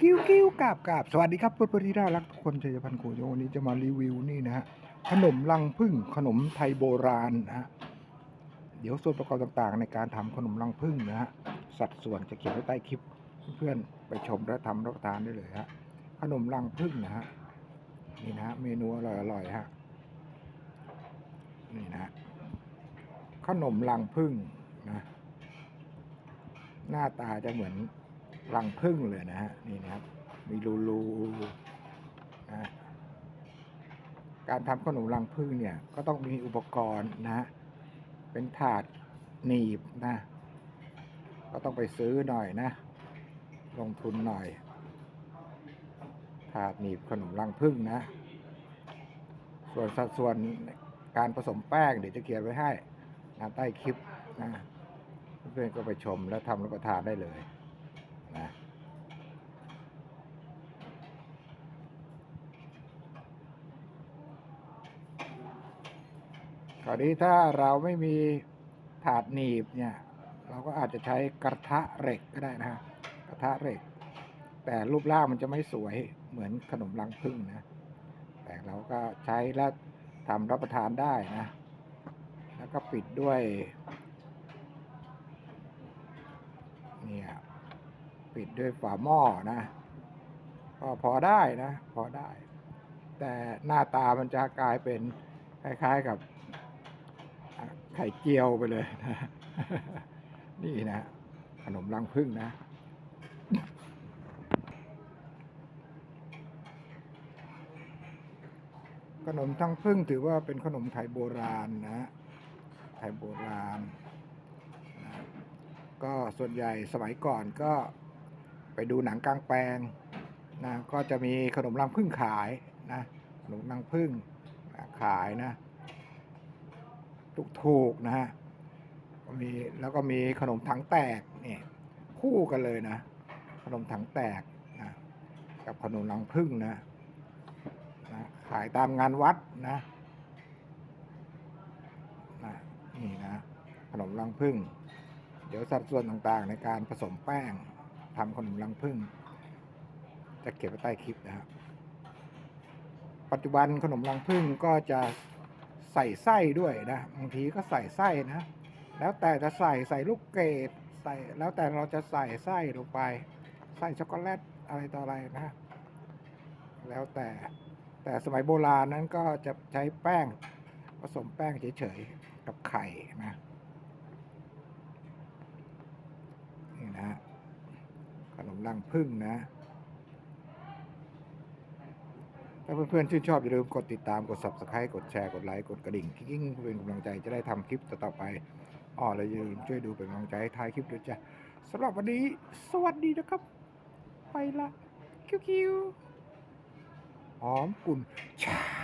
กิ้วกิ้วกราบกราบสวัสดีครับเพื่อนๆที่น่ารักทุกคนชัยพันธ์โขโยวันนี้จะมารีวิวนี่นะฮะขนมลังพึ่งขนมไทยโบราณนะฮะเดี๋ยวส่วนประกอบต่างๆ ในการทำขนมลังพึ่งนะฮะสัดส่วนจะเขียนไว้ใต้คลิปเพื่อนๆไปชมและทำรับประทานได้เลยฮะขนมลังพึ่งนะฮะนี่นะฮะเมนูอร่อยๆฮะนี่นะฮะขนมลังพึ่งนะหน้าตาจะเหมือน รังผึ้งเลยนะฮะนี่นะครับ มีรูรูนะการทำขนมรังผึ้งเนี่ยก็ต้องมีอุปกรณ์นะฮะเป็นถาดหนีบนะ ก็ต้องไปซื้อหน่อยนะ ลงทุนหน่อย ถาดหนีบขนมรังผึ้งนะ ส่วนสัดส่วนการผสมแป้งเดี๋ยวจะเขียนไว้ให้นะใต้คลิปนะเพื่อนก็ไปชมแล้วทำรับประทานได้เลย นะคราวนี้ถ้าเราไม่มีถาดหนีบเนี่ย เราก็อาจจะใช้กระทะเหล็กก็ได้นะฮะกระทะเหล็ก แต่รูปร่างมันจะไม่สวยเหมือนขนมรังผึ้งนะ แต่เราก็ใช้แล้วทำรับประทานได้นะ แล้วก็ปิดด้วย ปิดด้วยฝาหม้อนะก็พอได้นะพอได้ แต่หน้าตามันจะกลายเป็นคล้ายๆกับไข่เจียวไปเลยนะนี่นะขนมรังผึ้งนะ ขนมทั้งผึ้งถือว่าเป็นขนมไทยโบราณนะไทยโบราณนะก็ส่วนใหญ่สมัยก่อนก็ ไปดูหนังกลางแปลงนะก็จะมีขนมรังผึ้งขายนะขนมรังผึ้งขายนะถูกๆนะฮะมีแล้วก็มีขนมถังแตกนี่คู่กันเลยนะ ขนมถังแตกนะกับขนมรังผึ้งนะนะขายตามงานวัดนะนะนี่นะขนมรังผึ้งเดี๋ยวสัดส่วนต่างๆในการผสมแป้ง ทำขนมรังผึ้งจะเก็บไว้ใต้คลิปนะครับ ปัจจุบันขนมรังผึ้งก็จะใส่ไส้ด้วยนะบางทีก็ใส่ไส้นะ แล้วแต่จะใส่ใส่ลูกเกดใส่แล้วแต่เราจะใส่ไส้ลงไป ใส่ช็อกโกแลตอะไรต่ออะไรนะ แล้วแต่แต่สมัยโบราณนั้นก็จะใช้แป้งผสมแป้งเฉยๆกับไข่นะ นี่นะ ขนม รังผึ้งนะ ถ้าเพื่อนๆชื่นชอบอย่าลืมกดติดตามกด subscribe กดแชร์กดไลค์กดกระดิ่งกิ๊งๆเป็นกำลังใจจะได้ทำคลิปต่อไปอ๋อแล้วอย่าลืมช่วยดูเป็นกำลังใจให้ท้ายคลิปด้วยจ้ะสำหรับวันนี้ สวัสดีนะครับ ไปละ คิวๆหอมกุ่นชา